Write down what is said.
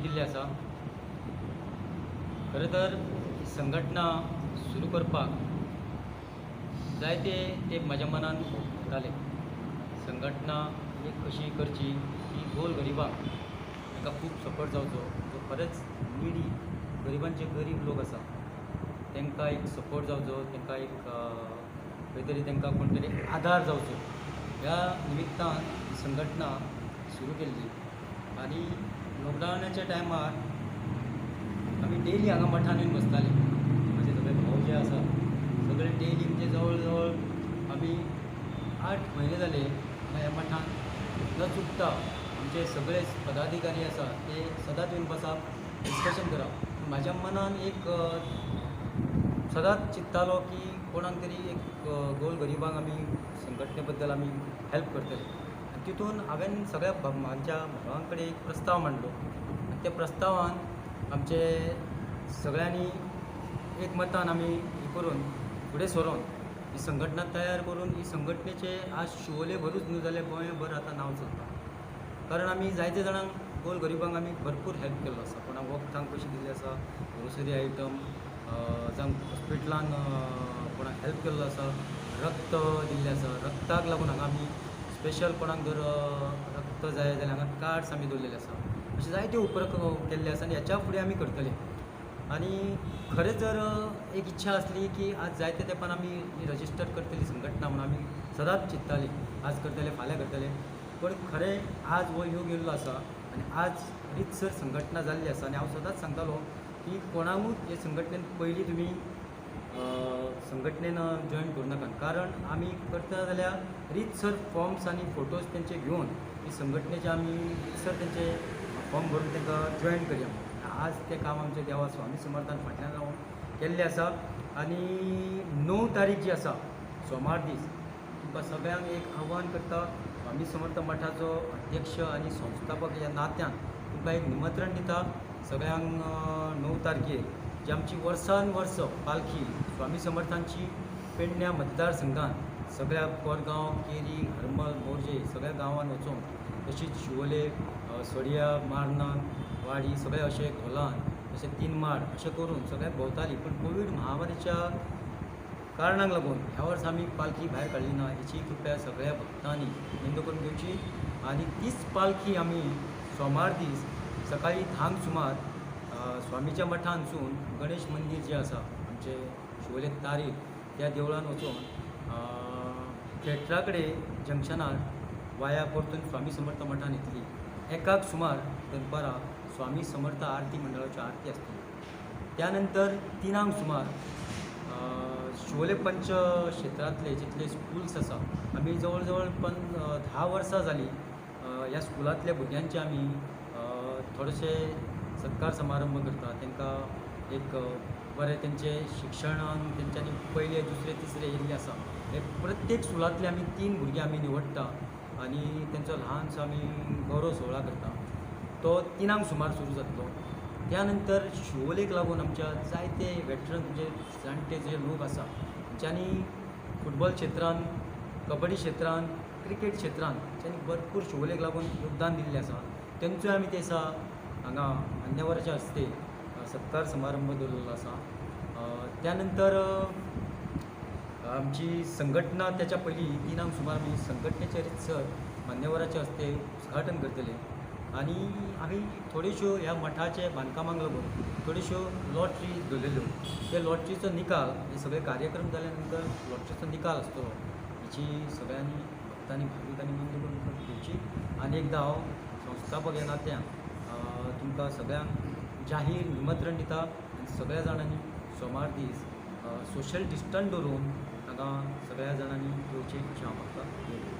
दिल्ली आसा खरें तर संघटना सुरू करपाक जायते ते म्हज्या मनान येताले संघटना एक कशी करची की गोल गरिबांक ताका खूब सपोर्ट जावचो जो खरेंच निडी गरिबांचे गरीब लोक आसा तांकां एक सपोर्ट जावचो तांकां एक खंय तरी तांकां कोण तरी आदार जावचो. ह्या निमित्तान संघटना सुरू केल्ली आनी लॉकडावनाच्या टायमार आमी डेली हांगा मठान येवन बसताले म्हाजे सगळे भाऊ जे आसा सगळे डेली म्हणजे जवळ जवळ आमी आठ म्हयने जाले ह्या मठान न चुकता आमचे सगळे पदाधिकारी आसा ते सदांच येवन बसप डिस्कशन करप म्हाज्या मनान एक सदांच चिंततालो की कोणाक तरी एक गोल गरिबांक आमी संघटने बद्दल आमी हेल्प करतले तितून हांवें सगळ्या भ- आमच्या भावां कडेन एक प्रस्ताव मांडलो. आनी त्या प्रस्तावान आमचे सगळ्यांनी एक मतान आमी हे करून फुडें सरोन ही संघटना तयार करून ही संघटनेचे आज शिवोले भरूच न्हू जाल्यार गोंयभर आतां नांव चलता कारण आमी जायते जाणांक गोल गरिबांक आमी भरपूर हेल्प केल्लो आसा कोणाक वखदांक पयशे दिल्ले आसा ग्रोसरी आयटम जावं हॉस्पिटलान कोणाक हेल्प केल्लो आसा रक्त दिल्लें आसा रक्ताक लागून हांगा आमी स्पेशल कोणाक जर रक्त जाय जाल्यार हांगा कार्ड्स आमी दवरलेले आसा. अशे जायते उपक्रम केल्ले आसा आनी हेच्या फुडें आमी करतले. आनी खरेंच जर एक इच्छा आसली की आज जायते तेंपान आमी रजिस्टर करतली संघटना म्हणून आमी सदांच चिंत्ताली. आज करतले फाल्यां करतले. पण खरें आज हो योग येयल्लो आसा आनी आज रितसर संघटना जाल्ली आसा आनी हांव सदांच सांगतालो की कोणाकूच हे संघटनेन पयलीं तुमी संघटनेन जॉयन करूं नाका. कारण आमी करता जाल्यार रितसर फॉर्म्स आनी फोटोज तेंचे घेवन ही संघटनेचे आमी रितसर तेंचे फॉर्म भरून तांकां जॉयन करया. आज तें काम आमचें देवा स्वामी समर्थान फाटल्यान रावन केल्लें आसा आनी णव तारीख जी आसा सोमार दीस तुमकां सगळ्यांक एक आव्हान करता स्वामी समर्थ मठाचो अध्यक्ष आनी संस्थापक ह्या नात्यान तुमकां एक निमंत्रण दिता. सगळ्यांक णव तारखेक. जी आमची वर्सान वर्स पालखी स्वामी समर्थांची पेडण्या मतदारसंघात सगळ्या कोरगांव केरी हरमल मोर्जे सगळ्या गांवांत वचून तशीच शिवोले अ, सडया मारनान वाडी सगळे अशे घोलान अशे तीन माड अशें करून सगळ्याक भोंवताली. पूण कोवीड महामारीच्या कारणाक लागून ह्या वर्सा आमी पालखी भायर काडली ना हेची कृपया सगळ्या भक्तांनी नोंद करून घेवची. आनी तीच पालखी आमी सोमार दीस सकाळी धांक सुमार स्वामीच्या मठानसून गणेश मंदिर जें आसा आमचे शिवोले तारीख त्या देवळान वचून थेटरा कडेन जंक्शनार वाया परतून स्वामी समर्थ मठान येतली एकाक सुमार दनपारां स्वामी समर्थ आरती मंडळाची आरती आसतली त्यानंतर तिनांक सुमार शिवले शिवोले पंच क्षेत्रांतले जितले स्कुल्स आसा आमी जवळ जवळ पण धा वर्सां जालीं ह्या स्कुलांतल्या भुरग्यांचे आमी थोडेशे सत्कार समारंभ करता तांकां एक बरें तेंचे शिक्षणान तेंच्यांनी पयले दुसरे तिसरे येयल्ले आसा हे प्रत्येक स्कुलांतले आमी तीन भुरगे आमी निवडटा आनी तेंचो ल्हानसो आमी गौरव सोहळा करता. तो तिनांक सुमार सुरू जातलो त्यानंतर शिवोलेक लागून आमच्या जायते वेटरन म्हणजे जाणटे जे लोक आसा ज्यांनी फुटबॉल क्षेत्रांत कबड्डी क्षेत्रांत क्रिकेट क्षेत्रांत ज्यांनी भरपूर शिवोलेक लागून योगदान दिल्लें आसा तेंचोय आमी ते दिसा हांगा मान्यवराच्या हस्ते सत्कार समारंभ दवरलेलो आसा त्यानंतर आमची संघटना त्याच्या पहिली तिनांक सुमार आमी संघटनेचे रितसर मान्यवराच्या हस्ते उद्घाटन करतले. आनी आमी थोड्योश्यो ह्या मठाचे बांदकामाक लागून थोड्योश्यो लॉटरी दवरलेल्यो ते लॉटरीचो निकाल हे सगळे कार्यक्रम जाल्या नंतर लॉटरीचो निकाल आसतलो हेची सगळ्यांनी भक्तांनी भाविकांनी नोंद करून घेवची आनी एकदां हांव हो, संस्थापक ह्या नात्यान तुमकां सगळ्यांक जाहीर निमंत्रण दिता आनी सगळ्या जाणांनी सोमार दीस सोशल डिस्टन्स दवरून हांगा सगळ्या जाणांनी येवचें अशें हांव म्हाका